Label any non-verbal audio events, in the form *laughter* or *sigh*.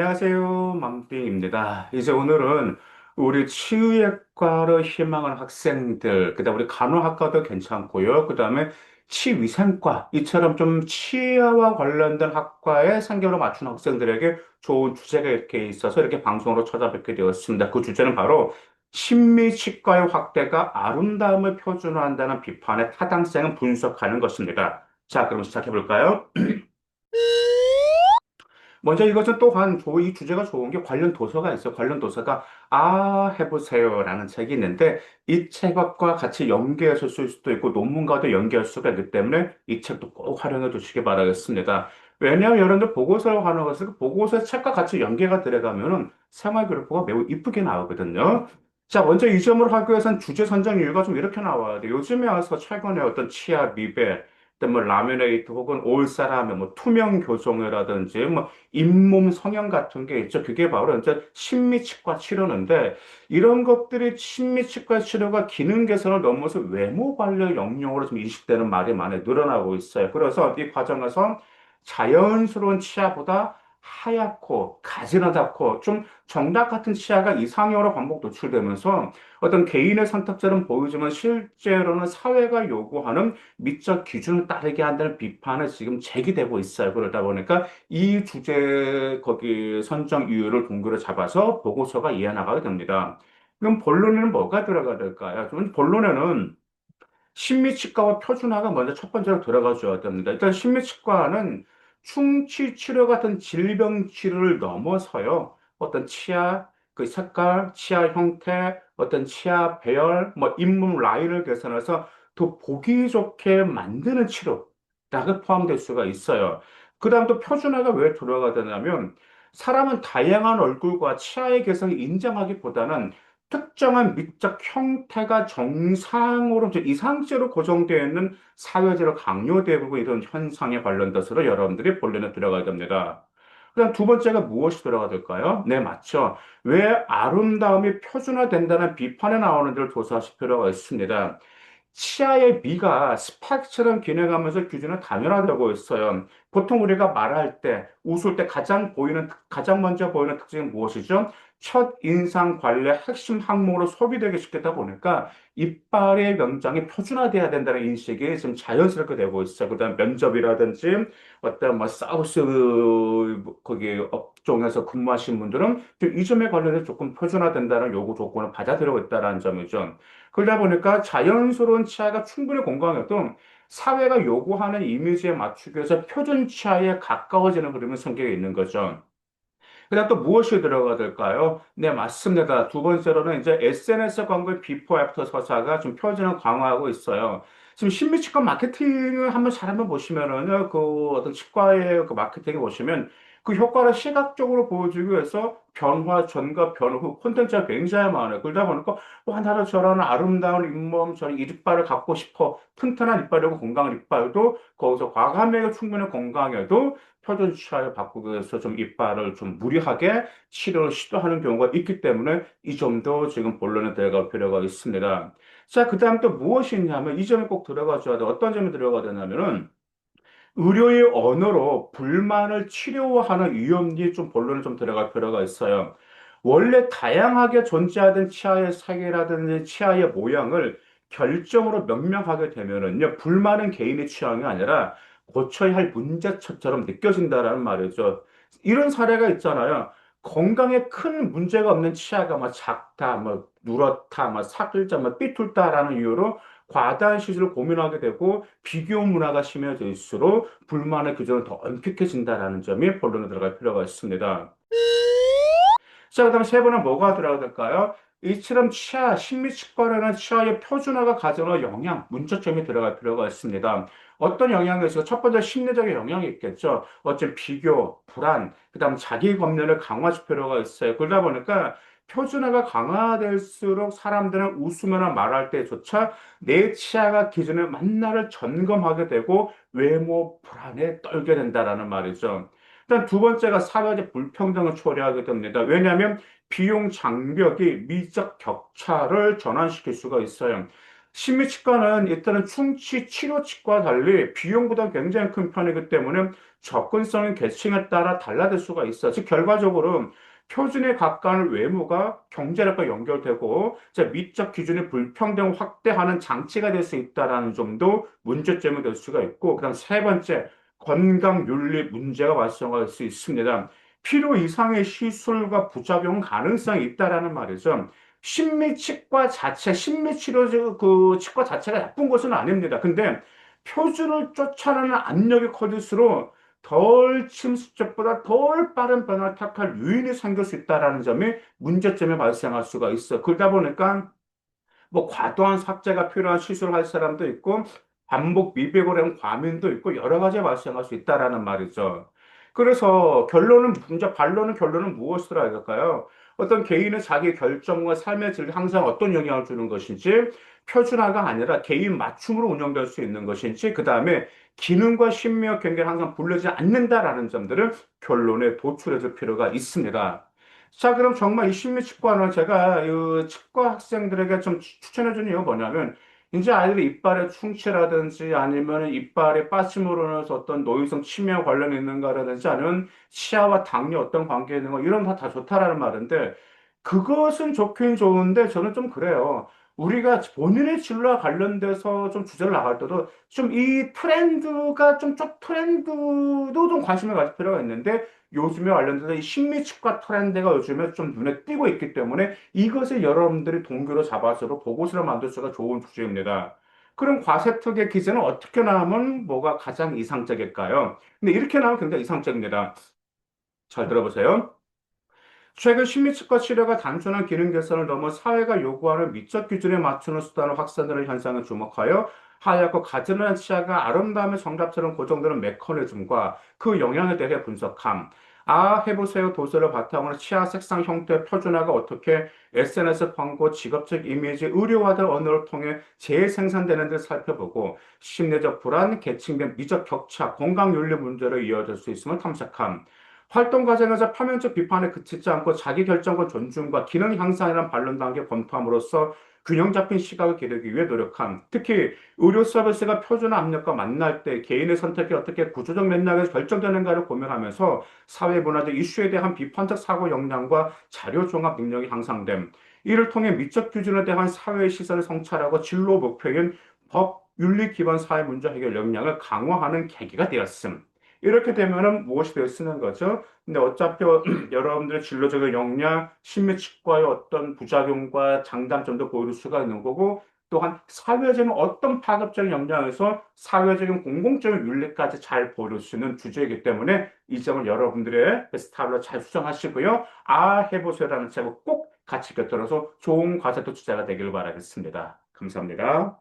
안녕하세요. 맘띵입니다. 이제 오늘은 우리 치의학과를 희망하는 학생들, 그 다음에 우리 간호학과도 괜찮고요. 그 다음에 치위생과, 이처럼 좀 치아와 관련된 학과에 상경을 맞춘 학생들에게 좋은 주제가 이렇게 있어서 이렇게 방송으로 찾아뵙게 되었습니다. 그 주제는 바로 신미치과의 확대가 아름다움을 표준화한다는 비판의 타당성을 분석하는 것입니다. 자, 그럼 시작해 볼까요? *clears throat* 먼저 이것은 또한 조- 이 주제가 좋은 게 관련 도서가 있어요. 관련 도서가 아 해보세요라는 책이 있는데 이 책과 같이 연계해서 쓸 수도 있고 논문과도 연계할 수가 있기 때문에 이 책도 꼭 활용해 두시기 바라겠습니다. 왜냐하면 여러분들 보고서를 하는 것은 그 보고서 책과 같이 연계가 들어가면은 생활기록부가 매우 이쁘게 나오거든요. 자, 먼저 이 점을 하기 위해선 주제 선정 이유가 좀 이렇게 나와야 돼요. 요즘에 와서 최근에 어떤 치아 미백, 뭐 라미네이트 혹은 올사람의 뭐 투명 교정이라든지 뭐 잇몸 성형 같은 게 있죠. 그게 바로 이제 신미치과 치료인데 이런 것들이 신미치과 치료가 기능 개선을 넘어서 외모 관련 영역으로 좀 인식되는 말이 많이 늘어나고 있어요. 그래서 이 과정에서 자연스러운 치아보다 하얗고 가지런하고 좀 정답 같은 치아가 이상형으로 반복 노출되면서 어떤 개인의 선택처럼 보이지만 실제로는 사회가 요구하는 미적 기준을 따르게 한다는 비판이 지금 제기되고 있어요. 그러다 보니까 이 주제 거기 선정 이유를 동그려 잡아서 보고서가 이어나가게 됩니다. 그럼 본론에는 뭐가 들어가야 될까요? 좀 본론에는 신미치과와 표준화가 먼저 첫 번째로 들어가 줘야 됩니다. 일단 신미치과는 충치 치료 같은 질병 치료를 넘어서요. 어떤 치아 그 색깔, 치아 형태, 어떤 치아 배열, 뭐 잇몸 라인을 개선해서 더 보기 좋게 만드는 치료라고 포함될 수가 있어요. 그 다음 또 표준화가 왜 들어가야 되냐면 사람은 다양한 얼굴과 치아의 개성을 인정하기보다는 특정한 미적 형태가 정상으로 좀 이상적으로 고정되어 있는 사회적으로 강요되고 이런 현상에 관련돼서 여러분들이 본론에 들어가야 됩니다. 그다음 두 번째가 무엇이 들어가야 될까요? 네, 맞죠. 왜 아름다움이 표준화된다는 비판에 나오는지를 조사하실 필요가 있습니다. 치아의 미가 스파이크처럼 기능하면서 규준은 단면화되고 있어요. 보통 우리가 말할 때, 웃을 때 가장 보이는, 특- 가장 먼저 보이는 특징이 무엇이죠? 첫 인상 관리의 핵심 항목으로 소비되기 쉽겠다 보니까 이빨의 명장이 표준화돼야 된다는 인식이 지금 자연스럽게 되고 있어요. 그다음 면접이라든지 어떤 뭐 사우스 거기 업종에서 근무하신 분들은 이 점에 관련해서 조금 표준화된다는 요구 조건을 받아들이고 있다는 점이죠. 그러다 보니까 자연스러운 치아가 충분히 건강해도 사회가 요구하는 이미지에 맞추기 위해서 표준 치아에 가까워지는 그림의 성격이 있는 거죠. 그다음 또 무엇이 들어가야 될까요? 네, 맞습니다. 두 번째로는 이제 SNS 광고의 비포 애프터 서사가 좀 표준을 강화하고 있어요. 지금 신미치과 마케팅을 한번 잘 한번 보시면은요, 그 어떤 치과의 그 마케팅을 보시면 그 효과를 시각적으로 보여주기 위해서 변화 전과 변화 후 콘텐츠가 굉장히 많아요. 그러다 보니까 와, 나도 저런 아름다운 잇몸, 저런 이빨을 갖고 싶어. 튼튼한 이빨이고 건강한 이빨도 거기서 과감하게 충분히 건강해도 표준 치아를 바꾸기 위해서 좀 이빨을 좀 무리하게 치료를 시도하는 경우가 있기 때문에 이 점도 지금 본론에 들어갈 필요가 있습니다. 자, 그 다음 또 무엇이 있냐면 이 점에 꼭 들어가줘야 돼. 어떤 점이 들어가야 되냐면은 의료의 언어로 불만을 치료하는 위험이 좀 본론에 좀 들어갈 필요가 있어요. 원래 다양하게 존재하던 치아의 색이라든지 치아의 모양을 결정으로 명명하게 되면은요, 불만은 개인의 취향이 아니라 고쳐야 할 문제처럼 느껴진다라는 말이죠. 이런 사례가 있잖아요. 건강에 큰 문제가 없는 치아가 막 작다, 뭐 누렇다, 막 사글자, 막 삐뚤다라는 이유로 과다한 시술을 고민하게 되고 비교 문화가 심해질수록 불만의 규정은 더 엄격해진다라는 점이 본론에 들어갈 필요가 있습니다. 자, 그 다음 세 번은 뭐가 들어가야 될까요? 이처럼 치아, 식미치과라는 치아의 표준화가 가져오는 영향, 문제점이 들어갈 필요가 있습니다. 어떤 영향이 있어요? 첫 번째 심리적인 영향이 있겠죠. 어쨌든 비교, 불안, 그 다음 자기 검열을 강화할 필요가 있어요. 그러다 보니까 표준화가 강화될수록 사람들은 웃으거나 말할 때조차 내 치아가 기준에 맞나를 점검하게 되고 외모 불안에 떨게 된다라는 말이죠. 일단 두 번째가 사회적 불평등을 초래하게 됩니다. 왜냐하면 비용 장벽이 미적 격차를 전환시킬 수가 있어요. 심미치과는 일단은 충치 치료 치과와 달리 비용보다 굉장히 큰 편이기 때문에 접근성인 계층에 따라 달라질 수가 있어. 즉, 결과적으로 표준에 가까운 외모가 경제력과 연결되고 자, 미적 기준의 불평등을 확대하는 장치가 될 수 있다라는 점도 문제점이 될 수가 있고, 그 다음 세 번째, 건강 윤리 문제가 발생할 수 있습니다. 필요 이상의 시술과 부작용 가능성이 있다라는 말이죠. 심미치과 자체, 심미치료 그 치과 자체가 나쁜 것은 아닙니다. 근데 표준을 쫓아내는 압력이 커질수록 덜 침수적보다 덜 빠른 변화를 택할 요인이 생길 수 있다라는 점이 문제점이 발생할 수가 있어. 그러다 보니까 뭐 과도한 삭제가 필요한 시술을 할 사람도 있고 반복 미백을 한 과민도 있고 여러 가지 발생할 수 있다라는 말이죠. 그래서 결론은 문제 반론은 결론은 해야 될까요? 어떤 개인의 자기 결정과 삶의 질에 항상 어떤 영향을 주는 것인지 표준화가 아니라 개인 맞춤으로 운영될 수 있는 것인지 그 다음에 기능과 심미와 경계를 항상 분리하지 않는다라는 점들을 결론에 도출해 줄 필요가 있습니다. 자, 그럼 정말 이 심리 치과는 제가 이 치과 학생들에게 좀 추천해 주는 이유가 뭐냐면, 이제 아이들이 이빨에 충치라든지 아니면 이빨에 빠짐으로 인해서 어떤 노인성 치매와 관련이 있는가라든지 아니면 치아와 당뇨 어떤 관계 있는 거 이런 거 다 좋다라는 말인데, 그것은 좋긴 좋은데 저는 좀 그래요. 우리가 본인의 진로와 관련돼서 좀 주제를 나갈 때도 좀 이 트렌드가 좀, 좀 트렌드도 좀 관심을 가질 필요가 있는데 요즘에 관련돼서 이 식미치과 트렌드가 요즘에 좀 눈에 띄고 있기 때문에 이것을 여러분들이 동기로 잡아서 보고서를 만들 수가 좋은 주제입니다. 그럼 과세특의 기재는 어떻게 나오면 뭐가 가장 이상적일까요? 근데 이렇게 나오면 굉장히 이상적입니다. 잘 들어보세요. 최근 심리치과 치료가 단순한 기능 개선을 넘어 사회가 요구하는 미적 기준에 맞추는 수단으로 확산되는 현상을 주목하여 하얗고 가지런한 치아가 아름다움의 정답처럼 고정되는 메커니즘과 그 영향에 대해 분석함. 아, 해보세요. 도서를 바탕으로 치아 색상 형태 표준화가 어떻게 SNS 광고, 직업적 이미지, 의료화된 언어를 통해 재생산되는 지 살펴보고 심리적 불안, 계층별 미적 격차, 건강 윤리 문제로 이어질 수 있음을 탐색함. 활동 과정에서 표면적 비판에 그치지 않고 자기 결정과 존중과 기능 향상이라는 반론 단계 검토함으로써 균형 잡힌 시각을 기르기 위해 노력함. 특히 의료 서비스가 표준화 압력과 만날 때 개인의 선택이 어떻게 구조적 맥락에서 결정되는가를 고민하면서 사회 문화적 이슈에 대한 비판적 사고 역량과 자료 종합 능력이 향상됨. 이를 통해 미적 기준에 대한 사회의 시선을 성찰하고 진로 목표인 법, 윤리 기반 사회 문제 해결 역량을 강화하는 계기가 되었음. 이렇게 되면은 무엇이 될 쓰는 거죠? 근데 어차피 *clears throat* 여러분들의 진로적인 역량, 심리 치과의 어떤 부작용과 장단점도 보일 수가 있는 거고, 또한 사회적인 어떤 파급적인 역량에서 사회적인 공공적인 윤리까지 잘 보일 수 있는 주제이기 때문에 이 점을 여러분들의 스타일로 잘 수정하시고요. 아, 해보세요라는 책을 꼭 같이 곁들여서 좋은 과제도 투자가 되길 바라겠습니다. 감사합니다.